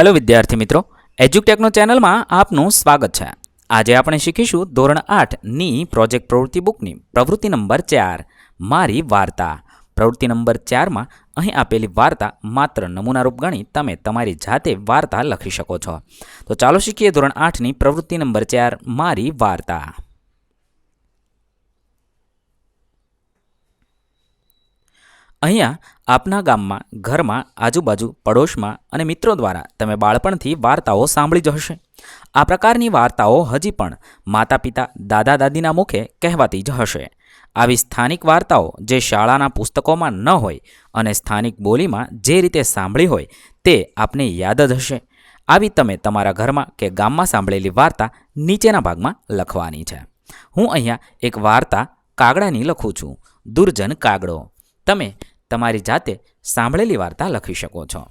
Hello વિદ્યાર્થી મિત્રો, એજ્યુટેકનો ચેનલમાં આપનું સ્વાગત છે. આજે આપણે શીખીશું ધોરણ આઠની પ્રોજેક્ટ પ્રવૃત્તિ બુકની પ્રવૃત્તિ નંબર ચાર, મારી વાર્તા. પ્રવૃત્તિ નંબર ચારમાં અહીં આપેલી વાર્તા માત્ર નમૂનારૂપ ગણી તમે તમારી જાતે વાર્તા લખી શકો છો. તો ચાલો શીખીએ ધોરણ આઠની પ્રવૃત્તિ નંબર ચાર, મારી વાર્તા. અહીંયા આપના ગામમાં, ઘરમાં, આજુબાજુ, પડોશમાં અને મિત્રો દ્વારા તમે બાળપણથી વાર્તાઓ સાંભળી જ હશે. આ પ્રકારની વાર્તાઓ હજી પણ માતા પિતા દાદા દાદીના મુખે કહેવાતી જ હશે. આવી સ્થાનિક વાર્તાઓ જે શાળાના પુસ્તકોમાં ન હોય અને સ્થાનિક બોલીમાં જે રીતે સાંભળી હોય તે આપને યાદ જ હશે. આવી તમે તમારા ઘરમાં કે ગામમાં સાંભળેલી વાર્તા નીચેના ભાગમાં લખવાની છે. હું અહીંયા એક વાર્તા કાગડાની લખું છું. દુર્જન કાગડો. તમે તમારી જાતે સાંભળેલી વાર્તા લખી શકો છો.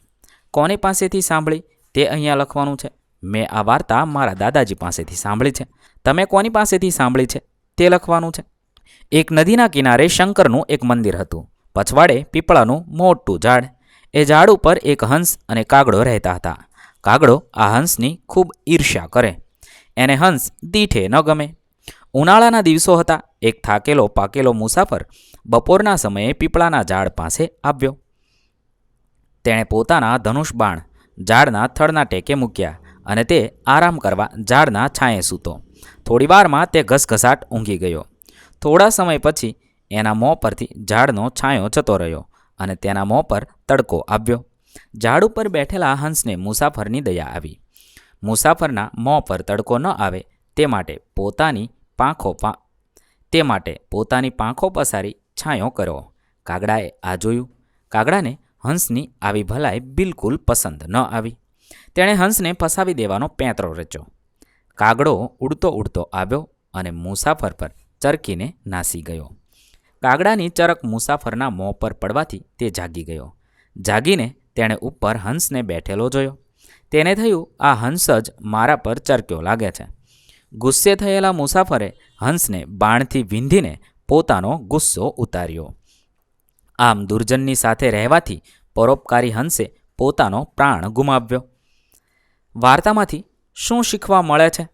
કોને પાસેથી સાંભળી? તે અહીંયા લખવાનું છે. મેં આ વાર્તા મારા દાદાજી પાસેથી સાંભળી છે. તમે કોની પાસેથી સાંભળી છે? તે લખવાનું છે. એક નદીના કિનારે શંકરનું એક મંદિર હતું. પછવાડે પીપળાનું મોટું ઝાડ. એ ઝાડ ઉપર એક હંસ અને કાગડો રહેતા હતા. કાગડો આ હંસની ખૂબ ઈર્ષ્યા કરે. એને હંસ દીઠે ન ગમે. ઉનાળાના દિવસો હતા. એક થાકેલો, પાકેલો મુસાફર બપોરના સમયે પીપળાના ઝાડ પાસે આવ્યો. તેણે પોતાના ધનુષ બાણ ઝાડના થડના ટેકે મૂક્યા અને તે આરામ કરવા ઝાડના છાંયે સૂતો. થોડી વારમાં તે ઘસઘસાટ ઊંઘી ગયો. થોડા સમય પછી એના મોં પરથી ઝાડનો છાંયો જતો રહ્યો અને તેના મોં પર તડકો આવ્યો. ઝાડ ઉપર બેઠેલા હંસને મુસાફરની દયા આવી. મુસાફરના મોં પર તડકો ન આવે તે માટે પોતાની પાંખો પા, તે માટે પોતાની પાંખો પસારી છાંયો કર્યો કાગડાએ આ જોયું. કાગડાને હંસની આવી ભલાઈ બિલકુલ પસંદ ન આવી. તેણે હંસને ફસાવી દેવાનો પેંતરો રચ્યો. કાગડો ઉડતો ઉડતો આવ્યો અને મુસાફર પર ચરકીને નાસી ગયો. કાગડાની ચરક મુસાફરના મોં પર પડવાથી તે જાગી ગયો. જાગીને તેણે ઉપર હંસને બેઠેલો જોયો. તેને થયું, આ હંસ જ મારા પર ચરક્યો લાગે છે. ગુસ્સે થયેલા મુસાફરે હંસને બાણથી વિંધીને પોતાનો ગુસ્સો ઉતાર્યો. આમ દુર્જનની સાથે રહેવાથી પરોપકારી હંસે પોતાનો પ્રાણ ગુમાવ્યો. વાર્તામાંથી શું શીખવા મળે છે?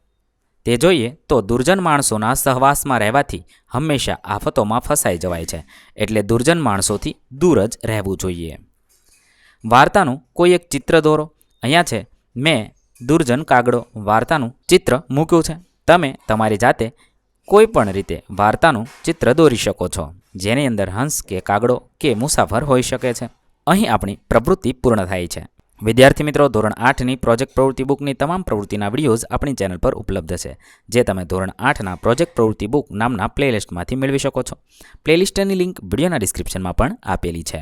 તે જોઈએ તો દુર્જન માણસોના સહવાસમાં રહેવાથી હંમેશા આફતોમાં ફસાઈ જવાય છે, એટલે દુર્જન માણસોથી દૂર જ રહેવું જોઈએ. વાર્તાનું કોઈ એક ચિત્ર દોરો અહીંયા છે, મેં દુર્જન કાગડો વાર્તાનું ચિત્ર મૂક્યું છે. તમે તમારી જાતે કોઈ પણ રીતે વાર્તાનું ચિત્ર દોરી શકો છો, જેની અંદર હંસ કે કાગડો કે મુસાફર હોઈ શકે છે. અહીં આપણી પ્રવૃત્તિ પૂર્ણ થાય છે. વિદ્યાર્થી મિત્રો, ધોરણ આઠની પ્રોજેક્ટ પ્રવૃત્તિ બુકની તમામ પ્રવૃત્તિના વિડીયોઝ આપણી ચેનલ પર ઉપલબ્ધ છે, જે તમે ધોરણ આઠના પ્રોજેક્ટ પ્રવૃત્તિ બુક નામના પ્લેલિસ્ટમાંથી મેળવી શકો છો. પ્લેલિસ્ટની લિંક વિડીયોના ડિસ્ક્રિપ્શનમાં પણ આપેલી છે.